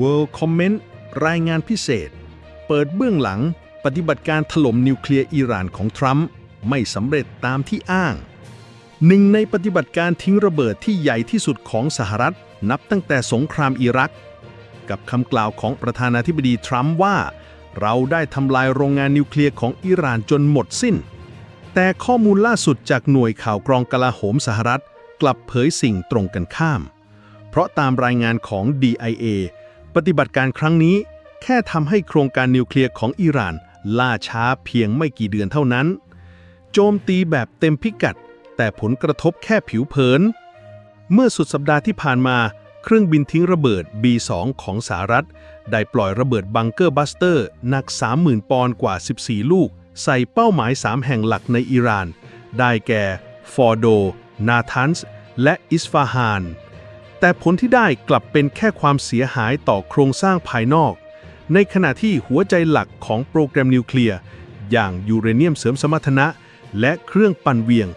World Comment รายงานพิเศษ เปิดเบื้องหลังปฏิบัติการถล่มนิวเคลียร์อิหร่านของทรัมป์ไม่สำเร็จตามที่อ้าง หนึ่งในปฏิบัติการทิ้งระเบิดที่ใหญ่ที่สุดของสหรัฐ นับตั้งแต่สงครามอิรัก กับคำกล่าวของประธานาธิบดีทรัมป์ว่า เราได้ทำลายโรงงานนิวเคลียร์ของอิหร่านจนหมดสิ้น แต่ข้อมูลล่าสุดจากหน่วยข่าวกรองกลาโหมสหรัฐ กลับเผยสิ่งตรงกันข้าม เพราะตามรายงานของ DIA ปฏิบัติการครั้งนี้แค่ทำให้โครงการนิวเคลียร์ของอิหร่าน ล่าช้าเพียงไม่กี่เดือนเท่านั้น โจมตีแบบเต็มพิกัด แต่ผลกระทบแค่ผิวเผิน เมื่อสุดสัปดาห์ที่ผ่านมา เครื่องบินทิ้งระเบิด B2 ของสหรัฐ ได้ปล่อยระเบิดบังเกอร์บัสเตอร์หนัก 30,000 ปอนด์กว่า 14 ลูก ใส่เป้าหมาย 3 แห่งหลักในอิหร่าน ได้แก่ ฟอร์โด นาทันส์ และอิสฟาฮาน แต่ผลที่ได้กลับเป็นแค่ความเสียหายต่อโครงสร้างภายนอก ในขณะที่หัวใจหลักของโปรแกรมนิวเคลียร์ อย่างยูเรเนียมเสริมสมรรถนะ และเครื่องปั่นเวียง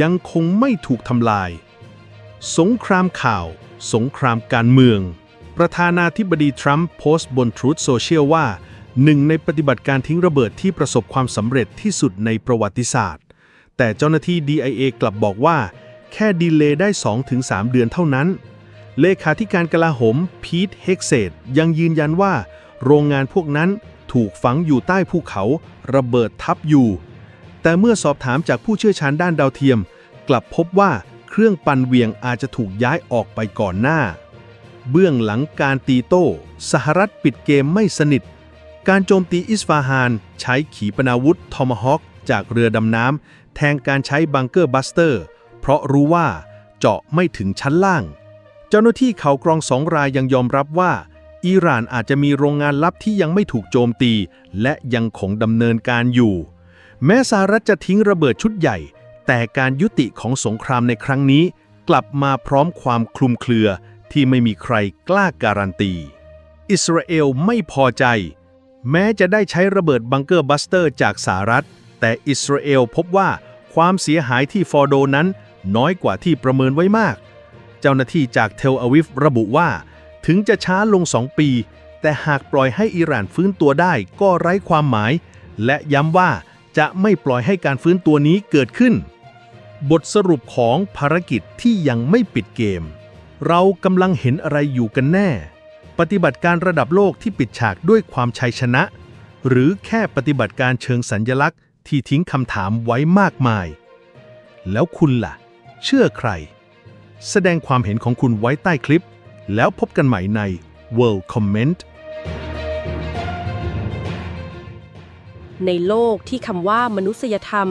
ยังคงไม่ถูกทำลาย สงครามข่าว สงครามการเมือง ประธานาธิบดีทรัมป์โพสต์บน Truth Social ว่าหนึ่งในปฏิบัติการทิ้งระเบิดที่ประสบความสำเร็จที่สุดในประวัติศาสตร์ แต่เจ้าหน้าที่ DIA กลับบอกว่า แค่ดีเลย์ได้ 2-3 เดือนเท่านั้น เลขาธิการกลาโหมพีทเฮกเซตยังยืนยันว่า โรงงานพวกนั้นถูกฝังอยู่ใต้ภูเขาระเบิดทับอยู่ แต่เมื่อสอบถามจากผู้เชี่ยวชาญด้านดาวเทียม กลับพบว่าเครื่องปั่นเวียงอาจจะถูกย้ายออกไปก่อนหน้า เบื้องหลังการตีโต้ สหรัฐปิดเกมไม่สนิท การโจมตีอิสฟาฮาน ใช้ขีปนาวุธทอมฮอคจากเรือดำน้ำแทนการใช้บังเกอร์บัสเตอร์ เพราะรู้ว่าเจาะไม่ถึงชั้นล่าง เจ้าหน้าที่เขากรองสองรายยังยอมรับว่า อิหร่านอาจจะมีโรงงานลับที่ยังไม่ถูกโจมตี และยังคงดำเนินการอยู่ แม้สหรัฐจะทิ้งระเบิดชุดใหญ่ แต่การยุติของสงครามในครั้งนี้ กลับมาพร้อมความคลุมเครือที่ไม่มีใครกล้าการันตี อิสราเอลไม่พอใจ แม้จะได้ใช้ระเบิดบังเกอร์บัสเตอร์จากสหรัฐ แต่อิสราเอลพบว่าความเสียหายที่ฟอร์โดนั้นน้อยกว่าที่ประเมินไว้มาก เจ้าหน้าที่จากเทลอาวิฟระบุว่า ถึงจะช้าลง 2 ปี แต่หากปล่อยให้อิหร่านฟื้นตัวได้ก็ไร้ความหมาย และย้ำว่าจะไม่ปล่อยให้การฟื้นตัวนี้เกิดขึ้น บทสรุปของภารกิจที่ยังไม่ปิดเกม เรากำลังเห็นอะไรอยู่กันแน่ ปฏิบัติการระดับโลกที่ปิดฉากด้วยความชัยชนะ หรือแค่ปฏิบัติการเชิงสัญญลักษณ์ที่ทิ้งคำถามไว้มากมาย แล้วคุณล่ะ เชื่อใคร แสดงความเห็นของคุณไว้ใต้คลิป แล้วพบกันใหม่ใน World Comment ในโลกที่คำว่ามนุษยธรรม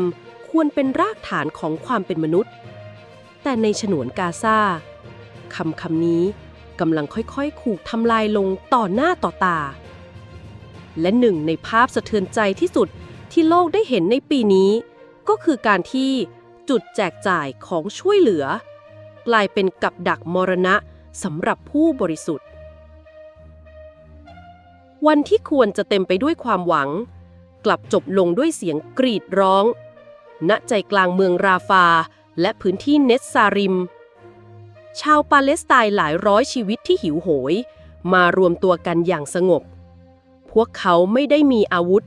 ควรเป็นรากฐานของความเป็นมนุษย์ แต่ในฉนวนกาซาคำคำนี้กำลังค่อยๆถูกทำลายลงต่อหน้าต่อตา และหนึ่งในภาพสะเทือนใจที่สุดที่โลกได้เห็นในปีนี้ ก็คือการที่จุดแจกจ่ายของช่วยเหลือ กลายเป็นกับดักมรณะสำหรับผู้บริสุทธิ์ วันที่ควรจะเต็มไปด้วยความหวัง กลับจบลงด้วยเสียงกรีดร้อง ณใจกลางเมืองราฟา และพื้นที่เนสซาริม ชาวปาเลสไตน์หลายร้อยชีวิตที่หิวโหย มารวมตัวกันอย่างสงบ พวกเขาไม่ได้มีอาวุธ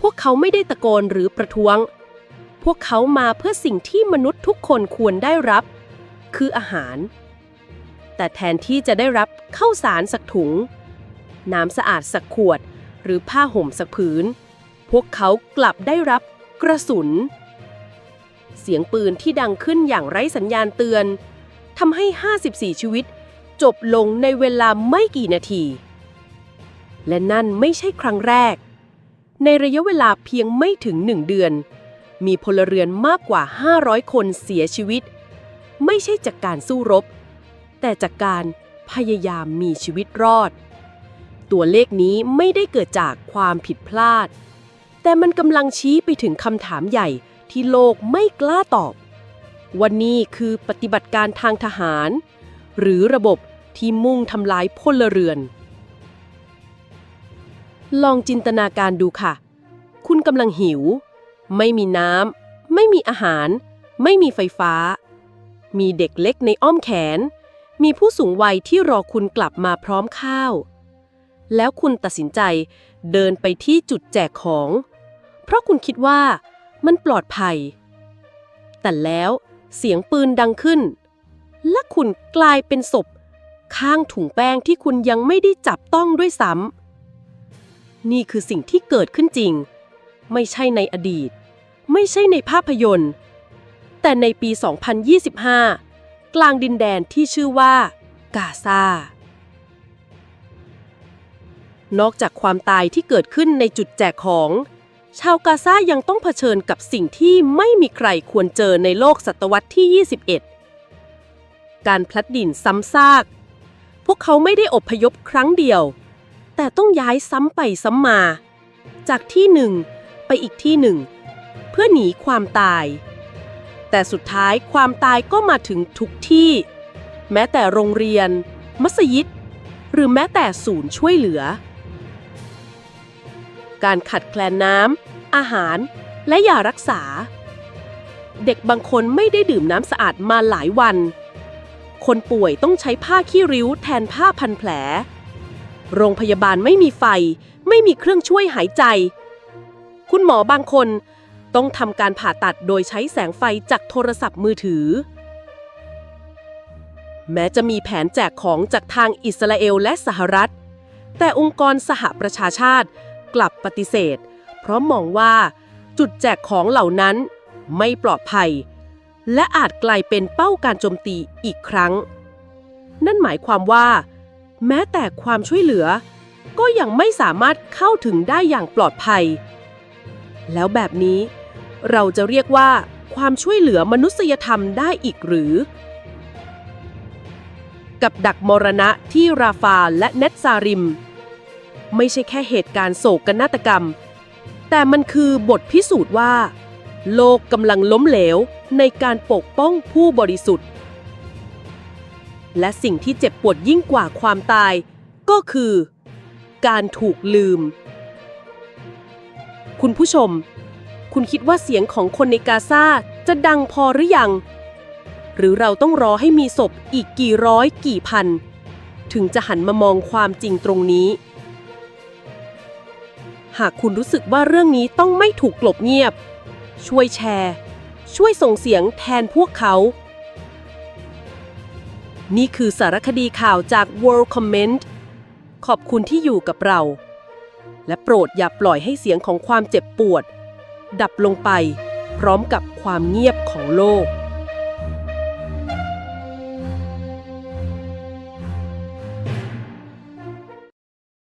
พวกเขาไม่ได้ตะโกนหรือประท้วง พวกเขามาเพื่อสิ่งที่มนุษย์ทุกคนควรได้รับ คืออาหาร แต่แทนที่จะได้รับข้าวสารสักถุง น้ำสะอาดสักขวด หรือผ้าห่มสักผืน พวกเขากลับได้รับกระสุน เสียงปืนที่ดังขึ้นอย่างไร้สัญญาณเตือนทำให้ 54 ชีวิต จบลงในเวลาไม่กี่นาที และนั่นไม่ใช่ครั้งแรก ในระยะเวลาเพียงไม่ถึงหนึ่งเดือน มีพลเรือนมากกว่า 500 คนเสียชีวิต ไม่ใช่จากการสู้รบ แต่จากการพยายามมีชีวิตรอด ตัวเลขนี้ไม่ได้เกิดจากความผิดพลาด แต่มันกำลังชี้ไปถึงคำถามใหญ่ที่โลกไม่กล้าตอบ วันนี้คือปฏิบัติการทางทหาร หรือระบบที่มุ่งทำลายพลเรือน ลองจินตนาการดูค่ะ คุณกำลังหิว ไม่มีน้ำ ไม่มีอาหาร ไม่มีไฟฟ้า มีเด็กเล็กในอ้อมแขน มีผู้สูงวัยที่รอคุณกลับมาพร้อมข้าว แล้วคุณตัดสินใจเดินไปที่จุดแจกของ เพราะคุณคิดว่ามันปลอดภัย แต่แล้วเสียงปืนดังขึ้น และคุณกลายเป็นศพ ข้างถุงแป้งที่คุณยังไม่ได้จับต้องด้วยซ้ำ นี่คือสิ่งที่เกิดขึ้นจริง ไม่ใช่ในอดีต ไม่ใช่ในภาพยนตร์ แต่ในปี 2025 กลางดินแดนที่ชื่อว่ากาซานอกจากความตายที่เกิดขึ้นในจุดแจกของ ชาวกาซายังต้องเผชิญกับสิ่งที่ไม่มีใครควรเจอในโลกศตวรรษที่ 21 การพลัดดินซ้ำซาก พวกเขาไม่ได้อพยพครั้งเดียว แต่ต้องย้ายซ้ำไปซ้ำมา จากที่หนึ่งไปอีกที่หนึ่ง เพื่อหนีความตาย แต่สุดท้ายความตายก็มาถึงทุกที่ แม้แต่โรงเรียน มัสยิด หรือแม้แต่ศูนย์ช่วยเหลือ การขัดแคลนน้ำอาหารและยารักษา เด็กบางคนไม่ได้ดื่มน้ำสะอาดมาหลายวัน คนป่วยต้องใช้ผ้าขี้ริ้วแทนผ้าพันแผล โรงพยาบาลไม่มีไฟ ไม่มีเครื่องช่วยหายใจ คุณหมอบางคน ต้องทำการผ่าตัดโดยใช้แสงไฟจากโทรศัพท์มือถือ แม้จะมีแผนแจกของจากทางอิสราเอลและสหรัฐ แต่องค์กรสหประชาชาติกลับปฏิเสธ เพราะมองว่าจุดแจกของเหล่านั้นไม่ปลอดภัย และอาจกลายเป็นเป้าการโจมตีอีกครั้ง นั่นหมายความว่า แม้แต่ความช่วยเหลือ ก็ยังไม่สามารถเข้าถึงได้อย่างปลอดภัย แล้วแบบนี้ เราจะเรียกว่าความช่วยเหลือมนุษยธรรมได้อีกหรือ กับดักมรณะที่ราฟาและเนตซาริม ไม่ใช่แค่เหตุการณ์โศกนาฏกรรม แต่มันคือบทพิสูจน์ว่า โลกกำลังล้มเหลวในการปกป้องผู้บริสุทธิ์ และสิ่งที่เจ็บปวดยิ่งกว่าความตาย ก็คือ การถูกลืม คุณผู้ชม คุณคิดว่าเสียงของคนในกาซาจะดังพอหรือยัง หรือเราต้องรอให้มีศพอีกกี่ร้อยกี่พัน ถึงจะหันมามองความจริงตรงนี้ หากคุณรู้สึกว่าเรื่องนี้ต้องไม่ถูกกลบเงียบ ช่วยแชร์ ช่วยส่งเสียงแทนพวกเขา นี่คือสารคดีข่าวจาก World Comment ขอบคุณที่อยู่กับเรา และโปรดอย่าปล่อยให้เสียงของความเจ็บปวด ดับลงไป พร้อมกับความเงียบของโลก